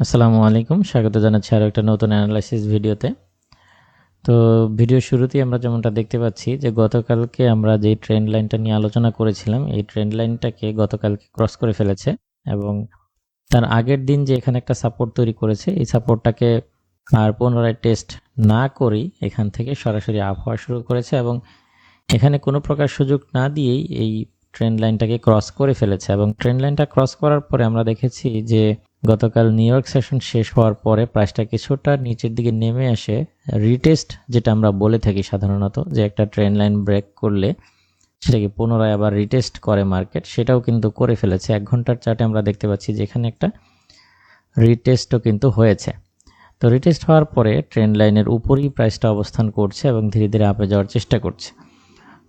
আসসালামু আলাইকুম। স্বাগত জানাচ্ছি আরও একটা নতুন অ্যানালাইসিস ভিডিওতে। তো ভিডিও শুরুতেই আমরা যেমনটা দেখতে পাচ্ছি যে গতকালকে আমরা যেই ট্রেন্ড লাইনটা নিয়ে আলোচনা করেছিলাম, এই ট্রেন্ড লাইনটাকে গতকালকে ক্রস করে ফেলেছে এবং তার আগের দিন যে এখানে একটা সাপোর্ট তৈরি করেছে, এই সাপোর্টটাকে আর পুনরায় টেস্ট না করেই এখান থেকে সরাসরি আপ হওয়া শুরু করেছে এবং এখানে কোনো প্রকার সুযোগ না দিয়েই এই ট্রেন্ড লাইনটাকে ক্রস করে ফেলেছে এবং ট্রেন্ড লাইনটা ক্রস করার পরে আমরা দেখেছি যে গতকাল নিউ ইয়র্ক সেশন শেষ হওয়ার পরে প্রাইসটা কিছুটা নিচের দিকে নেমে আসে। রিটেস্ট, যেটা আমরা বলে থাকি সাধারণত, যে একটা ট্রেন লাইন ব্রেক করলে সেটাকে পুনরায় আবার রিটেস্ট করে মার্কেট, সেটাও কিন্তু করে ফেলেছে। এক ঘণ্টার চার্টে আমরা দেখতে পাচ্ছি যে এখানে একটা রিটেস্টও কিন্তু হয়েছে। তো রিটেস্ট হওয়ার পরে ট্রেন লাইনের উপরেই প্রাইসটা অবস্থান করছে এবং ধীরে ধীরে আপে যাওয়ার চেষ্টা করছে।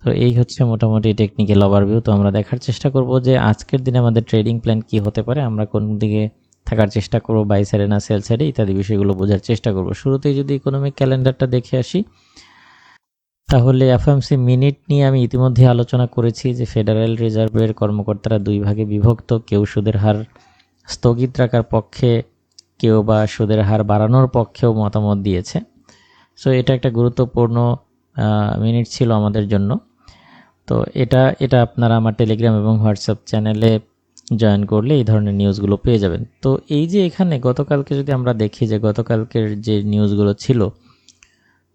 তো এই হচ্ছে মোটামুটি টেকনিক্যাল ওভারভিউ তো আমরা দেখার চেষ্টা করব যে আজকের দিনে আমাদের ট্রেডিং প্ল্যান কি হতে পারে, আমরা কোন দিকে থাকার চেষ্টা করব বাই সাইডে না সেল সাইডে ইত্যাদি বিষয়গুলো বোঝার চেষ্টা করব। শুরুতেই যদি ইকোনমিক ক্যালেন্ডারটা দেখে আসি, তাহলে এফএমসি মিনিট নিয়ে আমি ইতিমধ্যে আলোচনা করেছি যে ফেডারেল রিজার্ভের কর্মকর্তারা দুই ভাগে বিভক্ত, কেউ সুদের হার স্থগিত রাখার পক্ষে, কেউ বা সুদের হার বাড়ানোর পক্ষেও মতামত দিয়েছে। সো এটা একটা গুরুত্বপূর্ণ মিনিট ছিল আমাদের জন্য। তো এটা এটা আপনারা আমার টেলিগ্রাম এবং হোয়াটসঅ্যাপ চ্যানেলে জয়েন করলে এই ধরনের নিউজগুলো পেয়ে যাবেন। তো এই যে এখানে গতকালকে যদি আমরা দেখি যে গতকালকের যে নিউজগুলো ছিল,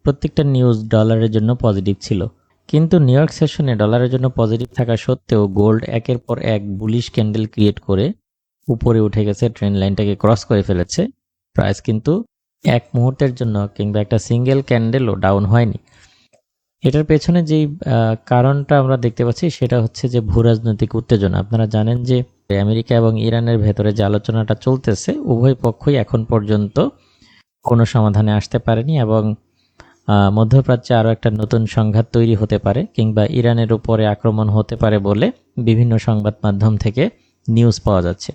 প্রত্যেকটা নিউজ ডলারের জন্য পজিটিভ ছিল। কিন্তু নিউ ইয়র্ক সেশনে ডলারের জন্য পজিটিভ থাকা সত্ত্বেও গোল্ড একের পর এক বুলিশ ক্যান্ডেল ক্রিয়েট করে উপরে উঠে গেছে ট্রেন লাইনটাকে ক্রস করে ফেলেছে। প্রাইস কিন্তু এক মুহূর্তের জন্য কিংবা একটা সিঙ্গেল ক্যান্ডেলও ডাউন হয়নি। এটার পেছনে যেই কারণটা আমরা দেখতে পাচ্ছি সেটা হচ্ছে যে ভূরাজনৈতিক উত্তেজনা। আপনারা জানেন যে আমেরিকা এবং ইরানের ভেতরে যে আলোচনাটা চলতেছে, উভয় পক্ষই এখন পর্যন্ত কোনো সমাধানে আসতে পারেনি এবং মধ্যপ্রাচ্যে আরও একটা নতুন সংঘাত তৈরি হতে পারে কিংবা ইরানের উপরে আক্রমণ হতে পারে বলে বিভিন্ন সংবাদ মাধ্যম থেকে নিউজ পাওয়া যাচ্ছে।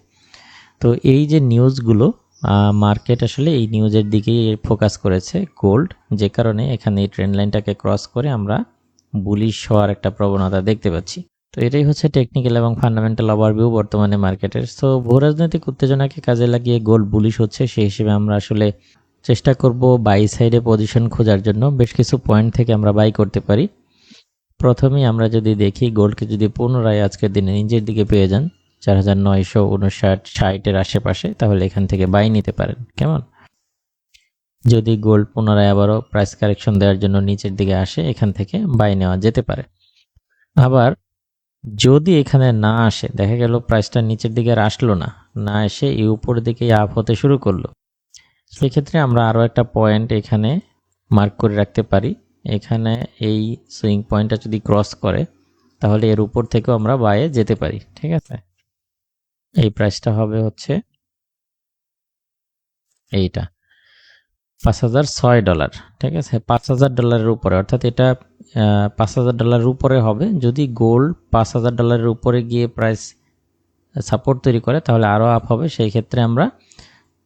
তো এই যে নিউজগুলো মার্কেট আসলে এই নিউজের দিকেই ফোকাস করেছে গোল্ড, যে কারণে এখানে এই ট্রেন লাইনটাকে ক্রস করে আমরা বুলিশ হওয়ার একটা প্রবণতা দেখতে পাচ্ছি। তো এটাই হচ্ছে টেকনিক্যাল এবং ফান্ডামেন্টাল ওভারভিউ বর্তমানে মার্কেটের সো ভূরাজনৈতিক উত্তেজনাকে কাজে লাগিয়ে গোল্ড বুলিশ হচ্ছে, সেই হিসেবে আমরা আসলে চেষ্টা করব বাই সাইডে পজিশন খোঁজার জন্য। বেশ কিছু পয়েন্ট থেকে আমরা বাই করতে পারি। প্রথমেই আমরা যদি দেখি গোল্ডকে যদি পুনরায় আজকের দিনে নিজের দিকে পেয়ে যান, চার হাজার নয়শো উনষাট, ষাটের আশেপাশে, তাহলে এখান থেকে বাই নিতে পারেন। কেমন? যদি গোল্ড পুনরায় আবারও প্রাইস কারেকশন দেওয়ার জন্য নিচের দিকে আসে, এখান থেকে বাই নেওয়া যেতে পারে। আবার যদি এখানে না আসে, দেখা গেল প্রাইসটা নিচের দিকে আর আসলো না না এসে এই উপরের দিকে আপ হতে শুরু করল। সেক্ষেত্রে আমরা আরও একটা পয়েন্ট এখানে মার্ক করে রাখতে পারি। এখানে এই সুইং পয়েন্টটা যদি ক্রস করে, তাহলে এর উপর থেকেও আমরা বায়ে যেতে পারি, ঠিক আছে? এই প্রাইসটা হবে হচ্ছে এইটা। পাঁচ হাজার ছয় ডলার, ঠিক আছে? পাঁচ হাজার ডলারের উপরে, অর্থাৎ এটা পাঁচ হাজার ডলারের উপরে হবে। যদি গোল্ড পাঁচ হাজার ডলারের উপরে গিয়ে প্রাইস সাপোর্ট তৈরি করে, তাহলে আরও আপ হবে। সেই ক্ষেত্রে আমরা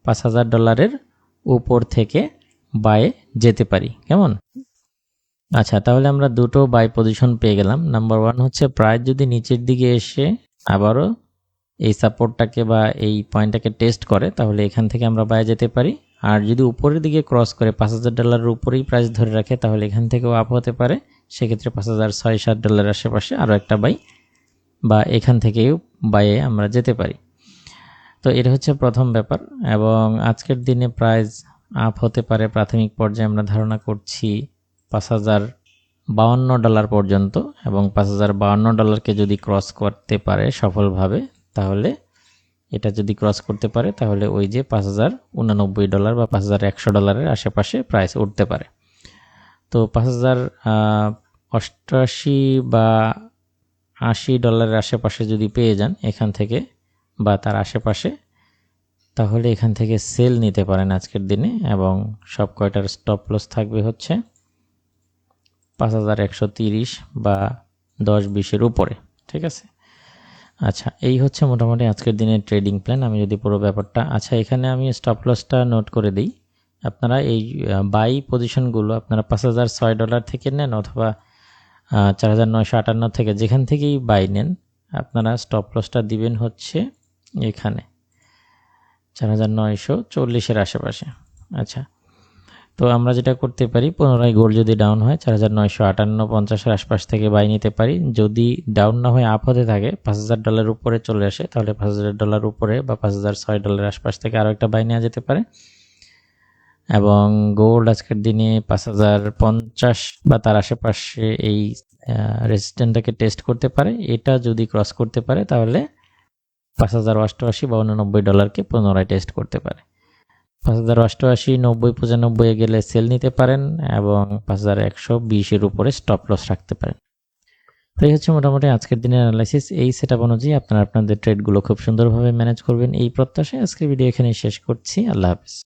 পাঁচ হাজার ডলারের উপর থেকে বায়ে যেতে পারি। কেমন? আচ্ছা তাহলে আমরা দুটো বাই পজিশন পেয়ে গেলাম। নাম্বার ওয়ান হচ্ছে প্রাইস যদি নিচের দিকে এসে আবারও এই সাপোর্টটাকে বা এই পয়েন্টটাকে টেস্ট করে, তাহলে এখান থেকে আমরা বায়ে যেতে পারি। আর যদি উপরের দিকে ক্রস করে পাঁচ হাজার ডলারের উপরেই প্রাইস ধরে রাখে, তাহলে এখান থেকেও আপ হতে পারে। সেক্ষেত্রে পাঁচ হাজার ছয় সাত ডলারের আশেপাশে আরও একটা বাই বা এখান থেকেও বাইয়ে আমরা যেতে পারি। তো এটা হচ্ছে প্রথম ব্যাপার এবং আজকের দিনে প্রাইস আপ হতে পারে প্রাথমিক পর্যায়ে আমরা ধারণা করছি পাঁচ হাজার বাউন্ন ডলার পর্যন্ত এবং পাঁচ হাজার বাউন্ন ডলারকে যদি ক্রস করতে পারে সফলভাবে, তাহলে এটা যদি ক্রস করতে পারে, তাহলে ওই যে পাঁচ হাজার উনানব্বই ডলার বা পাঁচ হাজার একশো ডলারের আশেপাশে প্রাইস উঠতে পারে। তো পাঁচ হাজার অষ্টআশি বা আশি ডলারের আশেপাশে যদি পেয়ে যান এখান থেকে বা তার আশেপাশে, তাহলে এখান থেকে সেল নিতে পারেন আজকের দিনে এবং সব কয়টার স্টপ লস থাকবে হচ্ছে পাঁচ হাজার একশো তিরিশ বা দশ বিশের উপরে, ঠিক আছে? আচ্ছা এই হচ্ছে মোটামুটি আজকের দিনের ট্রেডিং প্ল্যান আমি যদি পুরো ব্যাপারটা আচ্ছা এখানে আমি স্টপ লসটা নোট করে দিই। আপনারা এই বাই পজিশনগুলো আপনারা পাঁচ হাজার ছয় ডলার থেকে নেন অথবা চার হাজার নয়শো আটান্ন থেকে যেখান থেকেই বাই নেন, আপনারা স্টপ লসটা দিবেন হচ্ছে এখানে, চার হাজার নয়শো চল্লিশের আশেপাশে। আচ্ছা তো আমরা যেটা করতে পারি, পুনরায় গোল্ড যদি ডাউন হয়, চার হাজার নয়শো আটান্ন পঞ্চাশের আশপাশ থেকে বাই নিতে পারি। যদি ডাউন না হয়ে আপ হতে থাকে, পাঁচ হাজার ডলার উপরে চলে আসে, তাহলে পাঁচ হাজার ডলার উপরে বা পাঁচ হাজার ছয় ডলারের আশপাশ থেকে আরও একটা বাই নেওয়া যেতে পারে। এবং গোল্ড আজকের দিনে পাঁচ হাজার পঞ্চাশ বা তার আশেপাশে এই রেজিস্ট্যান্টটাকে টেস্ট করতে পারে। এটা যদি ক্রস করতে পারে, তাহলে পাঁচ হাজার অষ্টআশি বা উননব্বই ডলারকে পুনরায় টেস্ট করতে পারে। পাঁচ হাজার অষ্টআশি, নব্বই, পঁচানব্বই গেলে সেল নিতে পারেন এবং পাঁচ হাজার একশো বিশের উপরে স্টপ লস রাখতে পারেন। তো এই হচ্ছে মোটামুটি আজকের দিনের অ্যানালাইসিস এই সেট আপ অনুযায়ী আপনারা আপনাদের ট্রেডগুলো খুব সুন্দরভাবে ম্যানেজ করবেন। এই প্রত্যাশায় আজকের ভিডিও এখানে শেষ করছি। আল্লাহ হাফিজ।